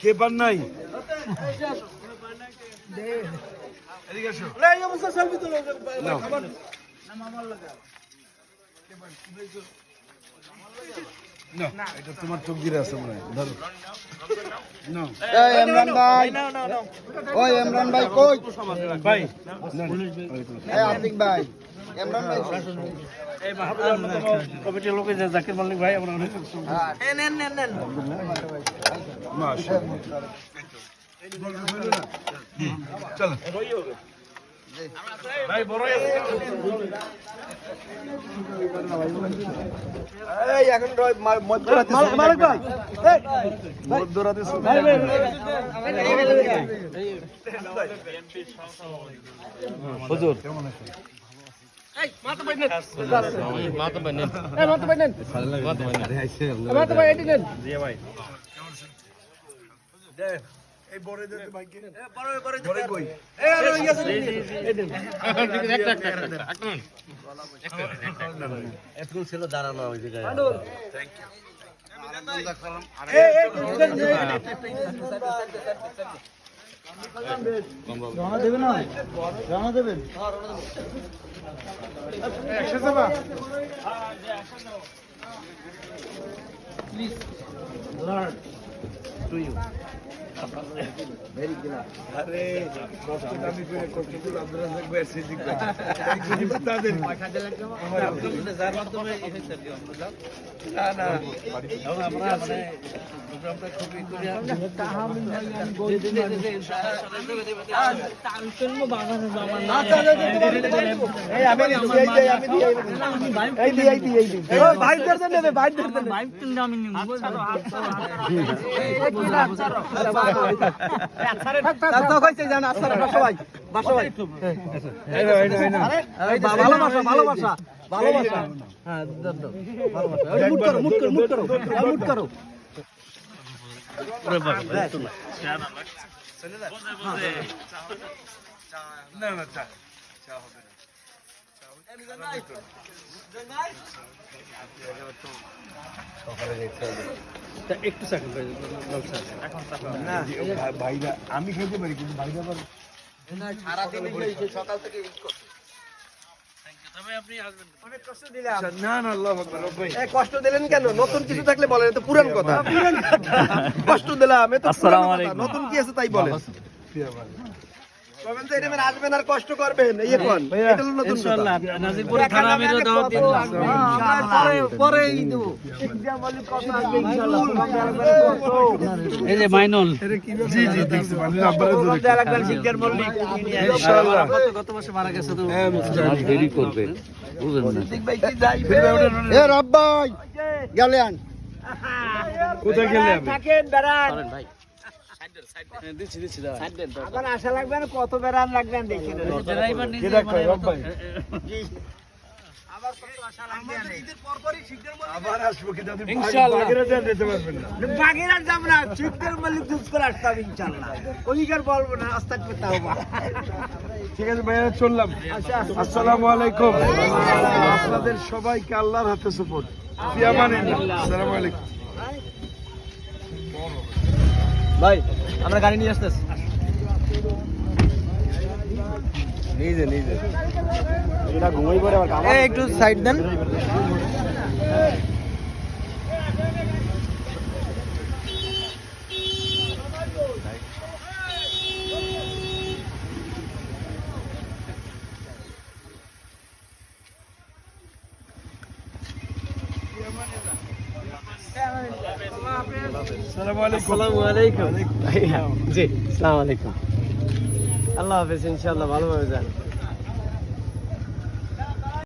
কে পান নাই? তোমার তকদিরে আছে মনে হয় ধরো। ইমরান ভাই। ওই ইমরান ভাই কই? ভাই আতিক ভাই। কমিটির মালিক ভাই আমরা ভাই এখন মধ্যরাতে মালিক ভাই মধ্যরাতে হুজুর কেমন আছেন এই বড় দিতে ভাইকে বড় কই রওনা দেবেন না? দেবেন? একসাথে learn to কষ্ট দামি করে কষ্ট করে আব্দুল রাজাক ভাই সিদ্দিক ভাই এই গরিব তাদের আমার আব্দুল যার মাধ্যমে না না আমরা মানে প্রোগ্রামটা খুবই এই আমি বা- ভালোবাসা, ভালোবাসা, ভালোবাসা। হ্যাঁ, মুট করো, মুট করো, মুট করো, মুট করো। না না চা চা হবে না না ভাই- ভাইরা আমি খেতে পারি কিন্তু ভাইরা আবার আচ্ছা, না না আকবার ভাই। এ, কষ্ট দিলেন কেন? নতুন কিছু থাকলে বলেন এটা পুরান কথা। কষ্ট দিলাম তো। নতুন কি আছে তাই বলেন। তো আসবেন আর কষ্ট করবেন এই এখন এটা হলো নতুন কথা নাজিরপুরে থানা আমিরও দাওয়াত দিন পরে পরে ঈদ এই যে মাইনুল জি জি দেখছি মানে আব্বারে ধরে শিক্ষার মল্লিক ইনশাআল্লাহ গত গত মাসে মারা গেছে তো হ্যাঁ, দেরি করবে বুঝলেন না এ রব্বাই গেলেন কোথায় গেলে আমি দিচ্ছি দিচ্ছি আবার আশা লাগবে না কত বেড়ান লাগবেন দেখি ড্রাইভার কে ডাক্তার রব ভাই আবার আসব কি দাদি ইনশাআল্লাহ। বাগেরা যান যেতে পারবেন না। বাগেরহাট যাব না শিখদের মালিক চুজ করে আসতে হবে ইনশাল্লাহ ওইকার বলব না আস্তাক পেতে হবে। ঠিক আছে ভাইয়া চললাম। আসসালামু আলাইকুম। আপনাদের সবাইকে আল্লাহর হাতে সুপোর্ট আসসালামু আলাইকুম। ভাই আমরা গাড়ি নিয়ে আসতেছি। নিজে নিজে। এটা ঘুমাই পড়ে আমার একটু সাইড দেন আসসালামু আলাইকুম আসসালামু আলাইকুম জি আসসালামু আলাইকুম আল্লাহ হাফেজ ইনশাল্লাহ ভালোভাবে যান।